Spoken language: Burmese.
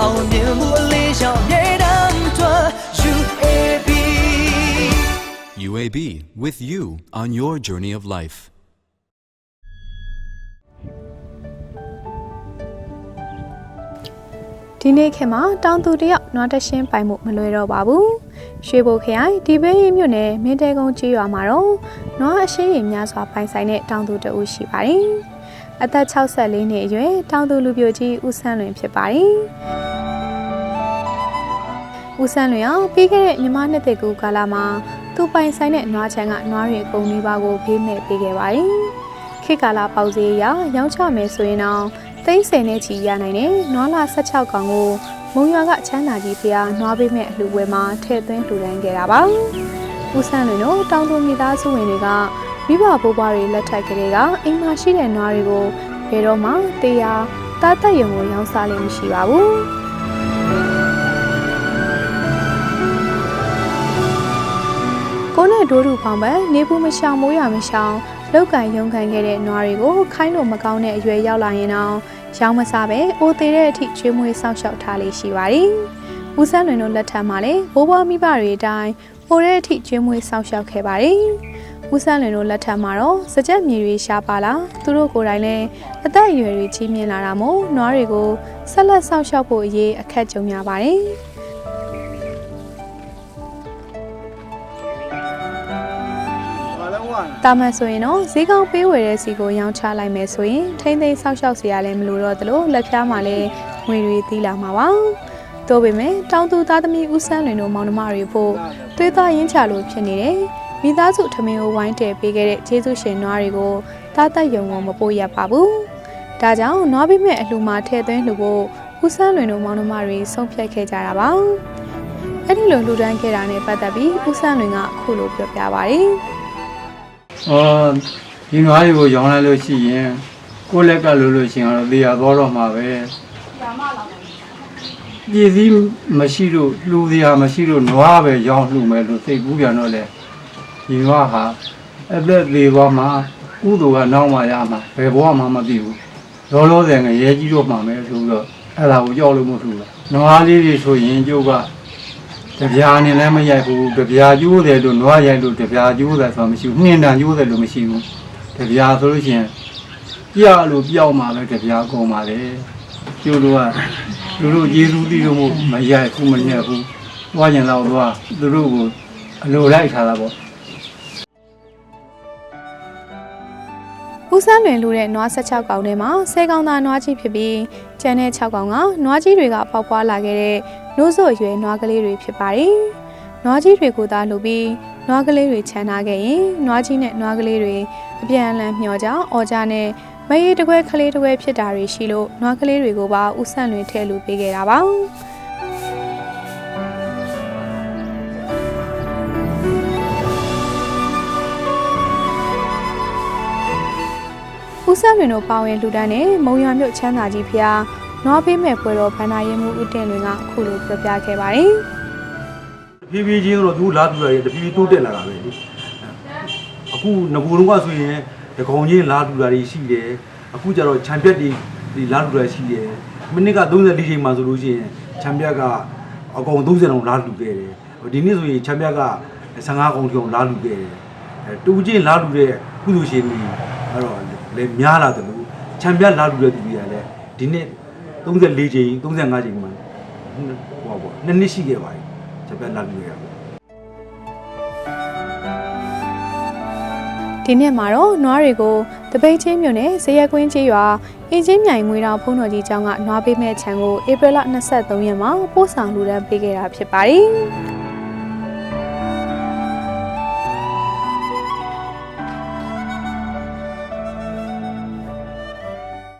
အောင်မြင်မှုအလေးရှောင်မြေတမ်းတွက် UAB UAB with you on your journey of life. ဒီနေ့ခေတ်မှာတောင်သူတယောက်နွားတရှင်းပိုင်မှုမလွယ်တော့ပါဘူးရွှေဘိုခရိုင်ဒီဘေးရင်မြို့နယ်မင်းတဲကုန်းကြီးရွာမှာတော့နွားအရှင်းရည်များစွာပိုင်ဆိုင်တဲ့တောင်သူတဦးရှိပါတယ်အသက်64နှစ်အရွယ်တောင်သူလူပြိုကြီးဦးဆန်းလွင်ဖြစ်ပါတယ် ဦးဆန်းလွင်အောင်ပြီးခဲ့တဲ့မြမနှစ်သက်ကူကာလမှာသူပိုင်ဆိုင်တဲ့နွားချမ်းကနွားတွေအကုန်နီးပါးကိုဖေးမဲ့ပေးခဲ့ပါတယ်ခေတ်ကာလပေါက်ဈေးအရရောင်းချမယ်ဆိုရင်တော့သိန်း10နဲ့ချီရနိုင်တဲ့နွားလာ16ကောင်ကိုမုံရွာကချမ်းသာကြီးဖျားနွားပေးမဲ့အလှူပွဲမှာထည့်သွင်းလှူဒန်းခဲ့တာပါ။ဦးဆန်းလွင်တို့တောင်သူမိသားစုဝင်တွေကမိဘဘိုးဘွားတွေလက်ထက်ကလေးကအိမ်မှာရှိတဲ့နွားတွေကိုဘယ်တော့မှတရားတားတက်ရုံကိုရောင်းစားလို့မရှိပါဘူး။ နဲ့ဒိုးတူဖောင်ပဲနေဘူးမရှောင်မိုးရမရှောင်လောက်ကန်ရုံခံခဲ့တဲ့နွားတွေကိုခိုင်းလို့မကောင်းတဲ့အရွယ်ရောက်လာရင်တော့ရောင်းမစားပဲအိုသေးတဲ့အထိကျွေးမွေးစောင့်ရှောက်ထားလေးရှိပါတယ်။ဦးဆန်းလွင်တို့လက်ထက်မှာလည်းဘိုးဘွားမိဘတွေအတိုင်းဟိုတဲ့အထိကျွေးမွေးစောင့်ရှောက်ခဲ့ပါတယ်။ဦးဆန်းလွင်တို့လက်ထက်မှာတော့စကြက်မြေတွေရှားပါလာသူတို့ကိုယ်တိုင်လည်းအသက်အရွယ်တွေကြီးမြင့်လာတာမို့နွားတွေကိုဆက်လက်စောင့်ရှောက်ဖို့အရေးအခက်ကြုံရပါတယ်။ တာမန်ဆိုရင်တော့ဈေးကောင်းပေးဝယ်တဲ့စီကိုရောင်းချလိုက်မယ်ဆိုရင်ထိမ့်သိမ်းဆောက်ရှောက်စရာလည်းမလိုတော့သလိုလက်ဖြားမှာလည်းငွေတွေသီးလာမှာပါ။တို့ပေမဲ့တောင်သူသားသမီးဦးဆန်းလွင်တို့မောင်နှမတွေဖို့သွေးသားရင်းချလို့ဖြစ်နေတယ်။မိသားစုထမင်းကိုဝိုင်းတယ်ပေးခဲ့တဲ့ကျေးဇူးရှင်နွားတွေကိုသားသက်ယုံဝန်မပို့ရပါဘူး။ဒါကြောင့်နွားပိမဲ့အလှမှာထည့်သွင်းလို့ဖို့ဦးဆန်းလွင်တို့မောင်နှမတွေဆုံးဖြတ်ခဲ့ကြတာပါ။အဲ့ဒီလိုလှူဒန်းခဲ့တာနဲ့ပတ်သက်ပြီးဦးဆန်းလွင်ကအခုလိုပြောပြပါတယ်။ အော်ဒီနွားတွေကိုရောင်းလိုက်လို့ရှိရင်ကိုယ့်လက်ကလို့လို့ရှိရင်တော့သေရသွားတော့မှာပဲပြည်စည်းမရှိလို့လူစရာမရှိလို့နွားပဲရောင်းလှူမယ်လို့စိတ်ကူးပြန်တော့လေဒီနွားဟာအသက်သေးသွားမှာကုသိုလ်ကနောက်မှရမှာဘယ်ဘဝမှမသိဘူးလောလောဆယ်ငရဲကြီးတော့မှမယ်ဆိုတော့အဲ့ဒါကိုကြောက်လို့မထူဘူးနွားလေးတွေဆိုရင်ကျုပ်က တပြားနဲ့လည်းမရိုက်ဘူးတပြားကျိုးတယ်လို့နွားရိုက်လို့တပြားကျိုးတယ်ဆိုတာမရှိဘူးနှင်းတန်ကျိုးတယ်လို့မရှိဘူးတပြားဆိုလို့ရှိရင်ပြလို့ပြောက်มาပဲတပြားကုန်ပါလေကျိုးတို့ကသူတို့ယေရှုသိလို့မို့မရိုက်ဘူးမညက်ဘူးဝါကျင်တော့သွားသူတို့ကိုအလိုလိုက်ထားတာပေါ့ဦးစန်းလွင်လူတဲ့နွား16ကောင်ထဲမှာ10ကောင်သာနွားကြီးဖြစ်ပြီးကျန်တဲ့6ကောင်ကနွားကြီးတွေကပေါက်ပွားလာခဲ့တဲ့ နိုးစော့ရွယ်နွားကလေးတွေဖြစ်ပါတယ်။နွားကြီးတွေကိုသာလှုပ်ပြီးနွားကလေးတွေခြံထားခဲ့ရင်နွားကြီးနဲ့နွားကလေးတွေအပြန်အလှန်မျှော်ကြအော်ကြနဲ့မရေတကွဲကလေးတကွဲဖြစ်တာတွေရှိလို့နွားကလေးတွေကိုပါဦးစန်းလွင်ထဲလူပေးခဲ့တာပါ။ဦးဆန်းလွင်တို့ပါဝင်လူတန်းနဲ့မုံရွာမြို့ချမ်းသာကြီးဖျား နွားပေးမဲ့ပွဲတော်ဗန္နာရဲမှုဦးတင်လွင်ကအခုလိုပြောပြခဲ့ပါတယ်ဖြည်းဖြည်းချင်းတော့သူလာပြရရင်တဖြည်းဖြည်းတိုးတက်လာတာပဲလေအခုငကူတော့ကဆိုရင်တကောင်ချင်းလာပြတာတွေရှိတယ်အခုကျတော့ခြံပြက်တွေဒီလာပြတာရှိတယ်မိနစ်က34ချိန်မှဆိုလို့ရှိရင်ခြံပြက်ကအကောင်30တောင်လာပြခဲ့တယ်ဒီနေ့ဆိုရင်ခြံပြက်က15ကောင်ကျော်လာပြခဲ့တယ်အဲတူချင်းလာပြတဲ့ကုသိုလ်ရှင်တွေအဲ့တော့လည်းများလာတယ်လို့ခြံပြက်လာပြတဲ့သူတွေကလည်းဒီနေ့ 34ချိန်35ချိန်မှဟောပေါ့နှစ်နှစ်ရှိခဲ့ပါပြီခြံပြက်လာပြခဲ့ရဒီနေ့မှာတော့နွားတွေကိုတပိတ်ချင်းမြို့နယ်ဇရက်ကွင်းကြီးရွာအင်ချင်းမြိုင်ငွေတော်ဖုံးတော်ကြီးကျောင်းကနွားပေးမဲ့ခြံကိုဧပြီလ23ရက်မှာပို့ဆောင်လူဒန်းပေးခဲ့တာဖြစ်ပါတယ်